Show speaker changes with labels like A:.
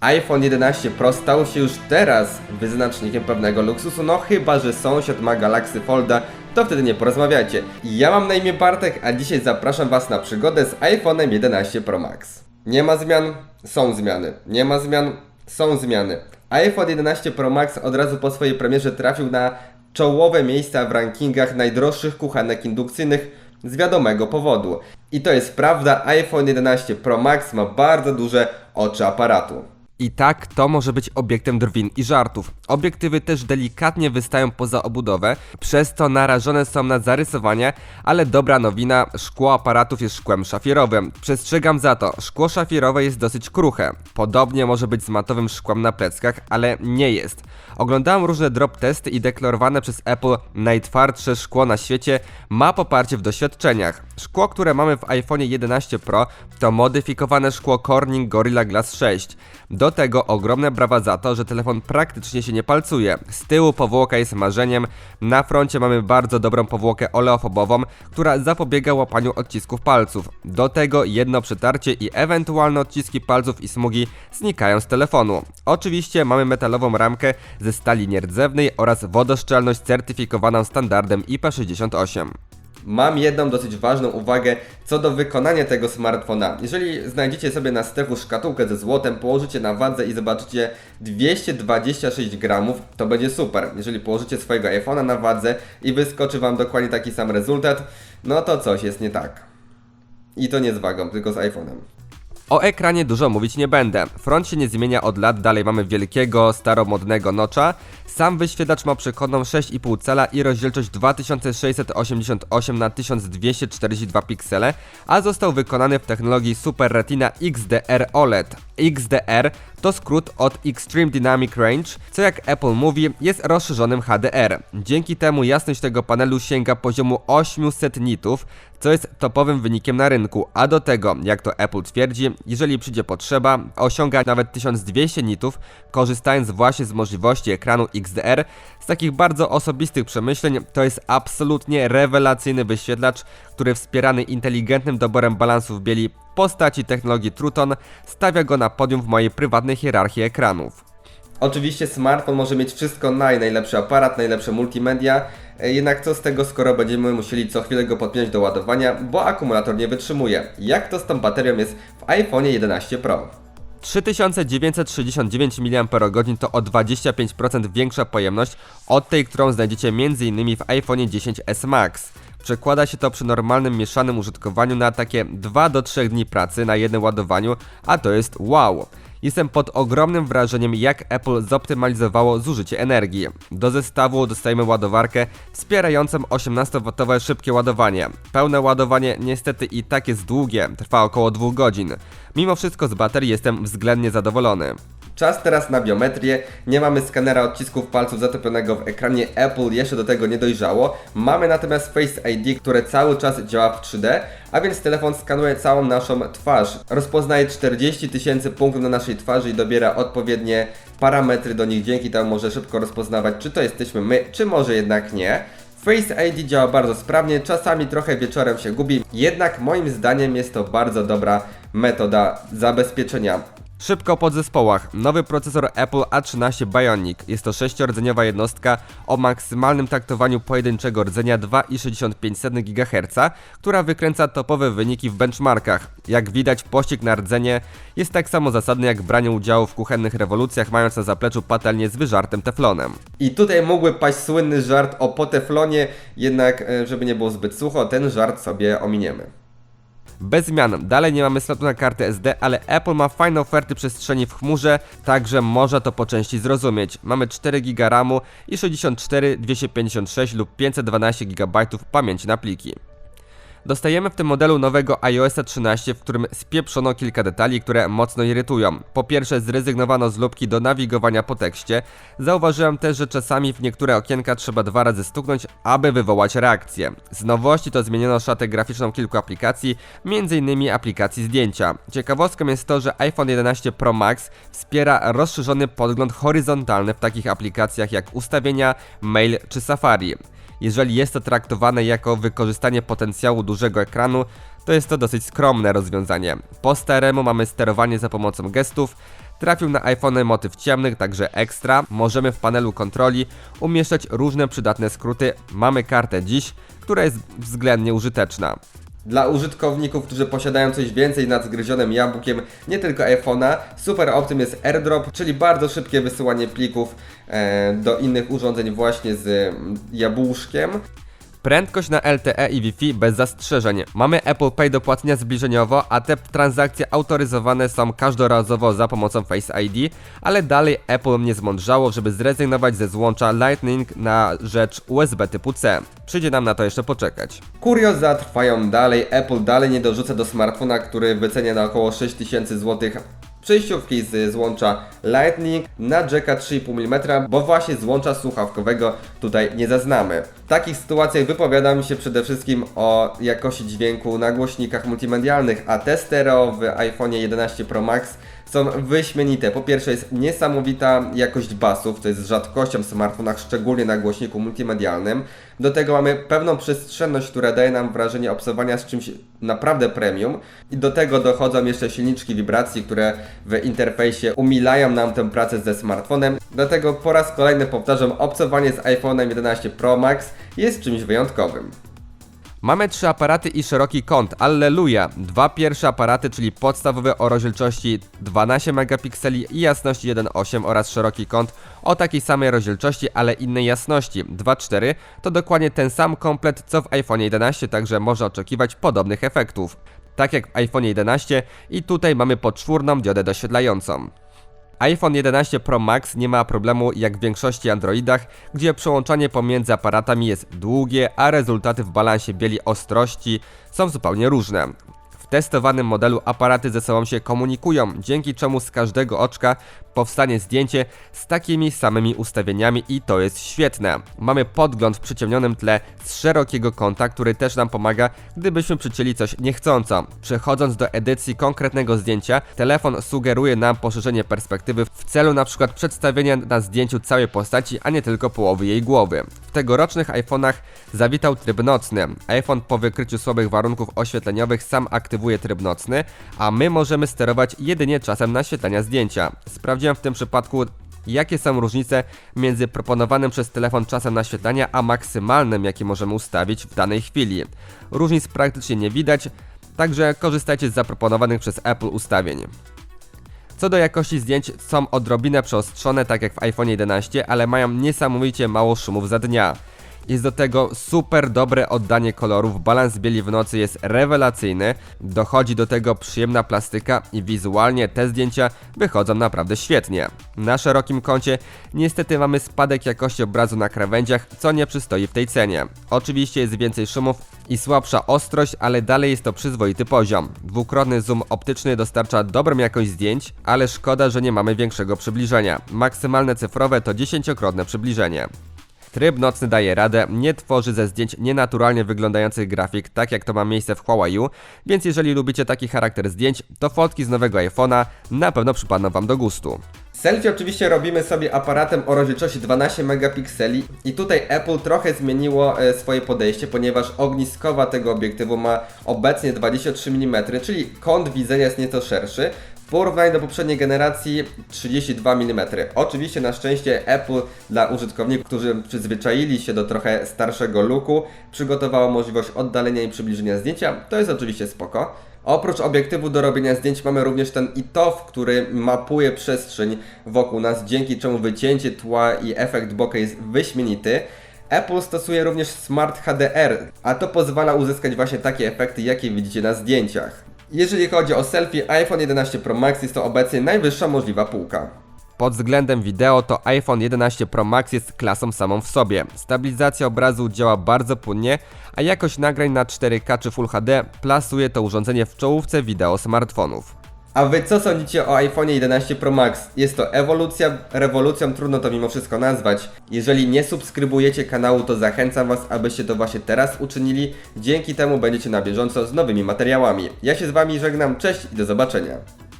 A: iPhone 11 Pro stał się już teraz wyznacznikiem pewnego luksusu, no chyba, że sąsiad ma Galaxy Folda, to wtedy nie porozmawiacie. Ja mam na imię Bartek, a dzisiaj zapraszam Was na przygodę z iPhone'em 11 Pro Max. Nie ma zmian, są zmiany. Nie ma zmian, są zmiany. iPhone 11 Pro Max od razu po swojej premierze trafił na czołowe miejsca w rankingach najdroższych kuchenek indukcyjnych z wiadomego powodu. I to jest prawda, iPhone 11 Pro Max ma bardzo duże oczy aparatu. I tak to może być obiektem drwin i żartów. Obiektywy też delikatnie wystają poza obudowę, przez co narażone są na zarysowanie, ale dobra nowina, szkło aparatów jest szkłem szafirowym. Przestrzegam za to, szkło szafirowe jest dosyć kruche. Podobnie może być z matowym szkłem na pleckach, ale nie jest. Oglądałem różne drop testy i deklarowane przez Apple najtwardsze szkło na świecie ma poparcie w doświadczeniach. Szkło, które mamy w iPhone 11 Pro to modyfikowane szkło Corning Gorilla Glass 6. Do tego ogromne brawa za to, że telefon praktycznie się nie palcuje. Z tyłu powłoka jest marzeniem, na froncie mamy bardzo dobrą powłokę oleofobową, która zapobiega łapaniu odcisków palców. Do tego jedno przetarcie i ewentualne odciski palców i smugi znikają z telefonu. Oczywiście mamy metalową ramkę ze stali nierdzewnej oraz wodoszczelność certyfikowaną standardem IP68. Mam jedną dosyć ważną uwagę co do wykonania tego smartfona. Jeżeli znajdziecie sobie na stechu szkatułkę ze złotem, położycie na wadze i zobaczycie 226 gramów, to będzie super. Jeżeli położycie swojego iPhone'a na wadze i wyskoczy Wam dokładnie taki sam rezultat, no to coś jest nie tak. I to nie z wagą, tylko z iPhone'em. O ekranie dużo mówić nie będę. Front się nie zmienia od lat, dalej mamy wielkiego, staromodnego nocza. Sam wyświetlacz ma przekonną 6,5 cala i rozdzielczość 2688 na 1242 piksele, a został wykonany w technologii Super Retina XDR OLED. XDR to skrót od Extreme Dynamic Range, co jak Apple mówi jest rozszerzonym HDR. Dzięki temu jasność tego panelu sięga poziomu 800 nitów, co jest topowym wynikiem na rynku, a do tego, jak to Apple twierdzi, jeżeli przyjdzie potrzeba, osiąga nawet 1200 nitów, korzystając właśnie z możliwości ekranu XDR. Z takich bardzo osobistych przemyśleń to jest absolutnie rewelacyjny wyświetlacz, który wspierany inteligentnym doborem balansów bieli postaci technologii Truton stawia go na podium w mojej prywatnej hierarchii ekranów. Oczywiście smartfon może mieć wszystko naj, najlepszy aparat, najlepsze multimedia, e, jednak co z tego, skoro będziemy musieli co chwilę go podpiąć do ładowania, bo akumulator nie wytrzymuje. Jak to z tą baterią jest w iPhone 11 Pro? 3969 mAh to o 25% większa pojemność od tej, którą znajdziecie m.in. w iPhone 10s Max. Przekłada się to przy normalnym mieszanym użytkowaniu na takie 2 do 3 dni pracy na jednym ładowaniu, a to jest wow. Jestem pod ogromnym wrażeniem, jak Apple zoptymalizowało zużycie energii. Do zestawu dostajemy ładowarkę wspierającą 18W szybkie ładowanie. Pełne ładowanie niestety i tak jest długie, trwa około 2 godzin. Mimo wszystko z baterii jestem względnie zadowolony. Czas teraz na biometrię. Nie mamy skanera odcisków palców zatopionego w ekranie. Apple jeszcze do tego nie dojrzało. Mamy natomiast Face ID, które cały czas działa w 3D, a więc telefon skanuje całą naszą twarz. Rozpoznaje 40 tysięcy punktów na naszej twarzy i dobiera odpowiednie parametry do nich. Dzięki temu może szybko rozpoznawać, czy to jesteśmy my, czy może jednak nie. Face ID działa bardzo sprawnie, czasami trochę wieczorem się gubi, jednak moim zdaniem jest to bardzo dobra metoda zabezpieczenia. Szybko o podzespołach. Nowy procesor Apple A13 Bionic. Jest to sześciordzeniowa jednostka o maksymalnym taktowaniu pojedynczego rdzenia 2,65 GHz, która wykręca topowe wyniki w benchmarkach. Jak widać, pościg na rdzenie jest tak samo zasadny jak branie udziału w kuchennych rewolucjach, mając na zapleczu patelnię z wyżartym teflonem. I tutaj mógłby paść słynny żart o poteflonie, jednak e, żeby nie było zbyt sucho, ten żart sobie ominiemy. Bez zmian, dalej nie mamy slotu na kartę SD, ale Apple ma fajne oferty przestrzeni w chmurze, także można to po części zrozumieć. Mamy 4 GB RAMu i 64, 256 lub 512 GB pamięci na pliki. Dostajemy w tym modelu nowego iOS 13, w którym spieprzono kilka detali, które mocno irytują. Po pierwsze, zrezygnowano z lubki do nawigowania po tekście. Zauważyłem też, że czasami w niektóre okienka trzeba dwa razy stuknąć, aby wywołać reakcję. Z nowości to zmieniono szatę graficzną kilku aplikacji, m.in. aplikacji zdjęcia. Ciekawostką jest to, że iPhone 11 Pro Max wspiera rozszerzony podgląd horyzontalny w takich aplikacjach jak ustawienia, mail czy Safari. Jeżeli jest to traktowane jako wykorzystanie potencjału dużego ekranu, to jest to dosyć skromne rozwiązanie. Po staremu mamy sterowanie za pomocą gestów, Trafił na iPhone motyw ciemnych, także ekstra. Możemy w panelu kontroli umieszczać różne przydatne skróty. Mamy kartę dziś, która jest względnie użyteczna. Dla użytkowników, którzy posiadają coś więcej nad zgryzionym jabłkiem, nie tylko iPhone'a, super opcją jest AirDrop, czyli bardzo szybkie wysyłanie plików e, do innych urządzeń właśnie z mm, jabłuszkiem. Prędkość na LTE i Wi-Fi bez zastrzeżeń. Mamy Apple Pay do płacenia zbliżeniowo, a te transakcje autoryzowane są każdorazowo za pomocą Face ID, ale dalej Apple nie zmądrzało, żeby zrezygnować ze złącza Lightning na rzecz USB typu C. Przyjdzie nam na to jeszcze poczekać. Kurioza trwają dalej. Apple dalej nie dorzuca do smartfona, który wycenia na około 6000 zł przejściówki z złącza Lightning na jacka 3,5 mm, bo właśnie złącza słuchawkowego tutaj nie zaznamy. W takich sytuacjach wypowiadam się przede wszystkim o jakości dźwięku na głośnikach multimedialnych, a te stereo w iPhone 11 Pro Max są wyśmienite. Po pierwsze jest niesamowita jakość basów, co jest rzadkością w smartfonach, szczególnie na głośniku multimedialnym. Do tego mamy pewną przestrzenność, która daje nam wrażenie obsowania z czymś naprawdę premium. I do tego dochodzą jeszcze silniczki wibracji, które w interfejsie umilają nam tę pracę ze smartfonem. Dlatego po raz kolejny powtarzam, obcowanie z iPhone'em 11 Pro Max jest czymś wyjątkowym. Mamy trzy aparaty i szeroki kąt, alleluja. Dwa pierwsze aparaty, czyli podstawowe o rozdzielczości 12 megapikseli i jasności 1.8 oraz szeroki kąt o takiej samej rozdzielczości, ale innej jasności 2.4 to dokładnie ten sam komplet co w iPhone 11, także można oczekiwać podobnych efektów. Tak jak w iPhone 11 i tutaj mamy podczwórną diodę doświetlającą. iPhone 11 Pro Max nie ma problemu jak w większości Androidach, gdzie przełączanie pomiędzy aparatami jest długie, a rezultaty w balansie bieli ostrości są zupełnie różne. W testowanym modelu aparaty ze sobą się komunikują, dzięki czemu z każdego oczka powstanie zdjęcie z takimi samymi ustawieniami i to jest świetne. Mamy podgląd w przyciemnionym tle z szerokiego kąta, który też nam pomaga, gdybyśmy przycięli coś niechcąco. Przechodząc do edycji konkretnego zdjęcia, telefon sugeruje nam poszerzenie perspektywy w celu na przykład przedstawienia na zdjęciu całej postaci, a nie tylko połowy jej głowy. W tegorocznych iPhone'ach zawitał tryb nocny. iPhone po wykryciu słabych warunków oświetleniowych sam aktywuje tryb nocny, a my możemy sterować jedynie czasem naświetlania zdjęcia. Sprawdziłem w tym przypadku jakie są różnice między proponowanym przez telefon czasem naświetlania, a maksymalnym, jaki możemy ustawić w danej chwili. Różnic praktycznie nie widać, także korzystajcie z zaproponowanych przez Apple ustawień. Co do jakości zdjęć, są odrobinę przeostrzone, tak jak w iPhone 11, ale mają niesamowicie mało szumów za dnia. Jest do tego super dobre oddanie kolorów, balans bieli w nocy jest rewelacyjny, dochodzi do tego przyjemna plastyka i wizualnie te zdjęcia wychodzą naprawdę świetnie. Na szerokim kącie niestety mamy spadek jakości obrazu na krawędziach, co nie przystoi w tej cenie. Oczywiście jest więcej szumów i słabsza ostrość, ale dalej jest to przyzwoity poziom. Dwukrotny zoom optyczny dostarcza dobrą jakość zdjęć, ale szkoda, że nie mamy większego przybliżenia. Maksymalne cyfrowe to dziesięciokrotne przybliżenie. Tryb nocny daje radę, nie tworzy ze zdjęć nienaturalnie wyglądających grafik, tak jak to ma miejsce w Huawei, więc jeżeli lubicie taki charakter zdjęć, to fotki z nowego iPhone'a na pewno przypadną Wam do gustu. Selfie oczywiście robimy sobie aparatem o rozdzielczości 12 megapikseli i tutaj Apple trochę zmieniło e, swoje podejście, ponieważ ogniskowa tego obiektywu ma obecnie 23 mm, czyli kąt widzenia jest nieco szerszy. W porównaniu do poprzedniej generacji 32 mm. Oczywiście na szczęście Apple dla użytkowników, którzy przyzwyczaili się do trochę starszego looku, przygotowało możliwość oddalenia i przybliżenia zdjęcia. To jest oczywiście spoko. Oprócz obiektywu do robienia zdjęć mamy również ten ITOF, który mapuje przestrzeń wokół nas, dzięki czemu wycięcie tła i efekt bokeh jest wyśmienity. Apple stosuje również Smart HDR, a to pozwala uzyskać właśnie takie efekty, jakie widzicie na zdjęciach. Jeżeli chodzi o selfie, iPhone 11 Pro Max jest to obecnie najwyższa możliwa półka. Pod względem wideo to iPhone 11 Pro Max jest klasą samą w sobie. Stabilizacja obrazu działa bardzo płynnie, a jakość nagrań na 4K czy Full HD plasuje to urządzenie w czołówce wideo smartfonów. A wy co sądzicie o iPhone 11 Pro Max? Jest to ewolucja, rewolucją, trudno to mimo wszystko nazwać. Jeżeli nie subskrybujecie kanału, to zachęcam was, abyście to właśnie teraz uczynili. Dzięki temu będziecie na bieżąco z nowymi materiałami. Ja się z wami żegnam, cześć i do zobaczenia.